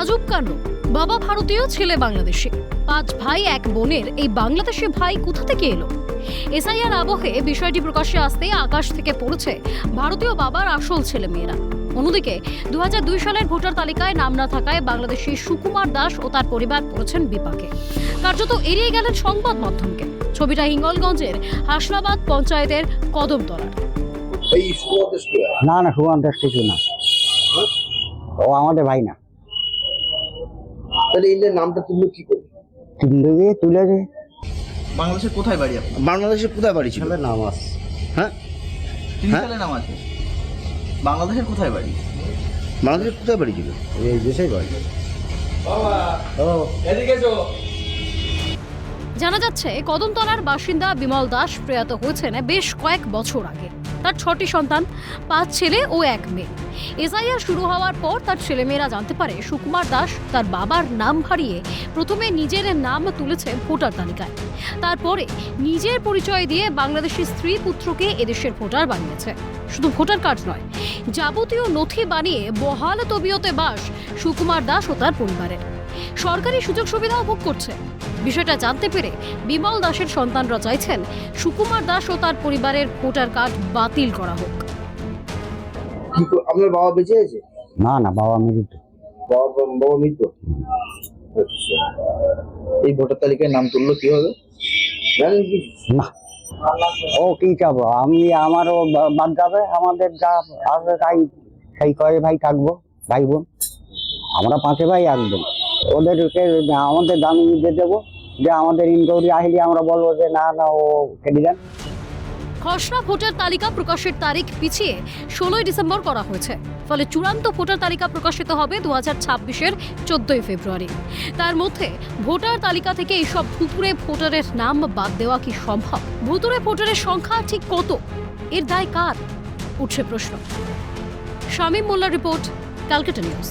আজব কাণ্ড। বাবা ভারতীয় ছেলে বাংলাদেশে। পাঁচ ভাই এক বোনের। এই বাংলাদেশি ভাই কোথা থেকে এলো? এসআইআর আবহে বিষয়টি প্রকাশ্যে আসতে আকাশ থেকে পড়েছে ভারতীয় বাবার আসল ছেলে মেয়েরা অন্যদিকে দু সালের ভোটার তালিকায় নাম না থাকায় বাংলাদেশি সুকুমার দাস ও তার পরিবার পড়েছেন বিপাকে। কার্যত এড়িয়ে গেলেন সংবাদ মাধ্যমকে। ছবিটা হিঙ্গলগঞ্জের হাসনাবাদ পঞ্চায়েতের কদমতলার? না না সুমন দাস কিছু না। ও আমাদের ভাই না। তাহলে ইন্ডিয়ার নামটা তুললো কি করে তিন দিকে তুলেছে বাংলাদেশের কোথায় বাড়ি আপনার? বাংলাদেশে কোথায় বাড়ি ছিল? নাম আস হ্যাঁ? তিন হ্যাঁ? সালে নাম আছে। বাংলাদেশের কোথায় বাড়ি? বাংলাদেশে কোথায় বাড়ি ছিল? এই দেশেই বাড়ি। জানা যাচ্ছে কদমতলার বাসিন্দা বিমল দাস প্রয়াত হয়েছেন বেশ কয়েক বছর আগে। তার ছটি সন্তান, পাঁচ ছেলে ও এক মেয়ে। এসআইআর শুরু হওয়ার পর তার ছেলেমেয়েরা জানতে পারে সুকুমার দাস তার বাবার নাম হারিয়ে প্রথমে নিজের নাম তুলেছে ভোটার তালিকায়। তারপরে নিজের পরিচয় দিয়ে বাংলাদেশি স্ত্রী পুত্রকে এদেশের ভোটার বানিয়েছে। শুধু ভোটার কার্ড নয়, যাবতীয় নথি বানিয়ে বহাল তবিয়তে বাস সুকুমার দাস ও তার পরিবারের। সরকারি সুযোগ সুবিধাও ভোগ করছে। বিষয়টা জানতে পেরে বিমল দাসের সন্তানরা চাইছেন সুকুমার দাস ও তার পরিবারের ভোটার কার্ড বাতিল করা হোক। আপনার বাবা বেঁচে আছে? না না বাবা মৃত। বাবা বাবা মৃত? আচ্ছা। এই ভোটার তালিকায় নাম তুললো কি হবে জানেন কি? না। ও কি চাবো? আমি আমারও বাদ যাবে। আমাদের যা আসবে তাই সেই কয়ে ভাই থাকব ভাই বোন। আমরা পাঁচে ভাই একদম। ওদেরকে আমাদের দামি দিয়ে দেবো, যে আমাদের ইনকোয়ারি আসলে আমরা বলব যে না না, ও কেটে যান খসড়া ভোটার তালিকা প্রকাশের তারিখ পিছিয়ে ষোলোই ডিসেম্বর করা হয়েছে। ফলে চূড়ান্ত ভোটার তালিকা প্রকাশিত হবে দু হাজার ছাব্বিশের চোদ্দই ফেব্রুয়ারি। তার মধ্যে ভোটার তালিকা থেকে এইসব ভুতুরে ভোটারের নাম বাদ দেওয়া কি সম্ভব? ভুতুরে ভোটারের সংখ্যা ঠিক কত? এর দায় কার? উঠছে প্রশ্ন। শামীম মোল্লার রিপোর্ট, ক্যালকাটা নিউজ।